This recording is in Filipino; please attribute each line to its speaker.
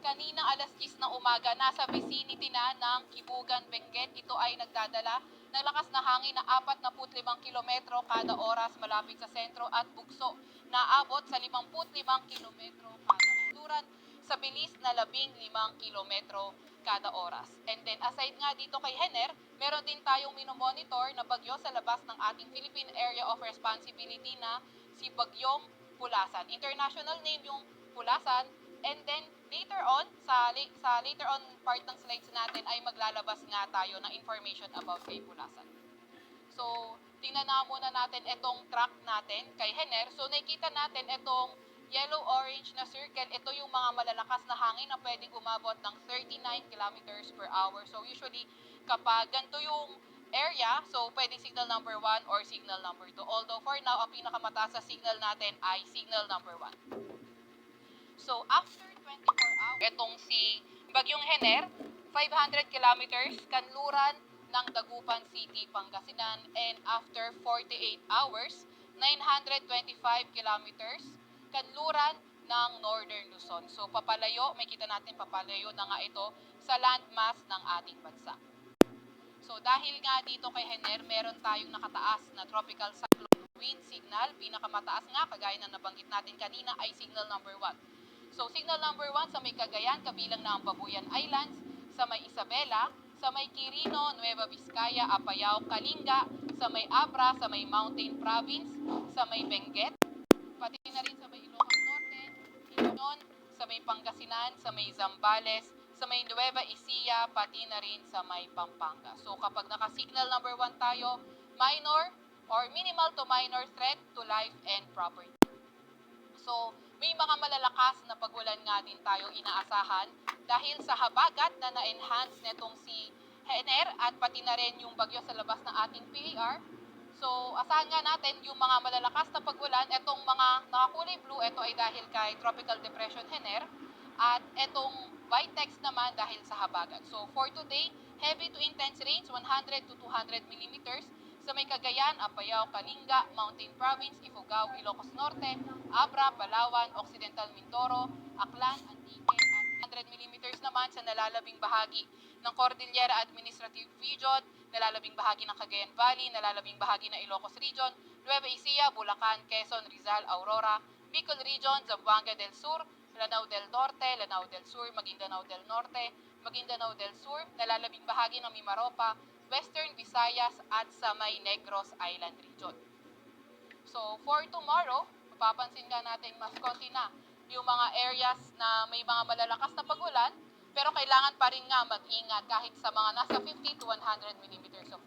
Speaker 1: kanina alas 10 ng umaga, nasa vicinity na ng Kibugan, Benguet. Ito ay nagdadala ng lakas na hangin na 45 kilometro kada oras malapit sa sentro at bugso na abot sa 55 kilometro kada oras. Turan sa bilis na 15 kilometro kada oras. And then aside nga dito kay Hener, meron din tayong minomonitor na bagyo sa labas ng ating Philippine Area of Responsibility na si Bagyong Pulasan. International name yung Pulasan. And then later on, sa, sa later on part ng slides natin ay maglalabas nga tayo ng information about kay Pulasan. So, tingnan na muna natin itong track natin kay Hener. So, nakikita natin itong yellow-orange na circle. Ito yung mga malalakas na hangin na pwedeng umabot ng 39 kilometers per hour. So, usually, kapag ganito yung area, so pwedeng signal number 1 or signal number 2. Although, for now, ang pinakamataas sa signal natin ay signal number 1. After 24 hours, itong si Bagyong Hener, 500 kilometers, kanluran ng Dagupan City, Pangasinan. And after 48 hours, 925 kilometers, kanluran ng Northern Luzon. So, papalayo, may kita natin papalayo na nga ito sa landmass ng ating bansa. So, dahil nga dito kay Hener, meron tayong nakataas na tropical cyclone wind signal. Pinakamataas nga, kagaya na nabanggit natin kanina, ay signal number 1. So, signal number 1 sa may Cagayan, kabilang na ang Babuyan Islands, sa may Isabela, sa may Quirino, Nueva Vizcaya, Apayao, Kalinga, sa may Abra, sa may Mountain Province, sa may Benguet, pati na rin sa may Ilocos Norte, Quezon, sa may Pangasinan, sa may Zambales, sa may Nueva Ecija, pati na rin sa may Pampanga. So kapag naka-signal number 1 tayo, minor or minimal to minor threat to life and property. So, may mga malalakas na pagulan nga din tayo inaasahan dahil sa habagat na na-enhance netong si Hener at pati na rin yung bagyo sa labas ng ating PAR. So, asahan nga natin yung mga malalakas na pagulan, itong mga nakakulay blue, ito ay dahil kay Tropical Depression Hener at itong text naman dahil sa habagat. So, for today, heavy to intense rains, 100 to 200 millimeters sa may Cagayan, Apayao, Kalinga, Mountain Province, Ifugao, Ilocos Norte, Abra, Palawan, Occidental Mindoro, Aklan, Antique, at 100 millimeters naman sa nalalabing bahagi ng Cordillera Administrative Region, nalalabing bahagi ng Cagayan Valley, nalalabing bahagi ng Ilocos Region, Nueva Ecija, Bulacan, Quezon, Rizal, Aurora, Bicol Region, Zamboanga del Sur, Lanao del Norte, Lanao del Sur, Maguindanao del Norte, Maguindanao del Sur, nalalabing bahagi ng Mimaropa, Western Visayas at sa may Negros Island Region. So, for tomorrow, mapapansin nga natin mas konti na yung mga areas na may mga malalakas na pagulan, pero kailangan pa rin nga mag-ingat kahit sa mga nasa 50 to 100 millimeters of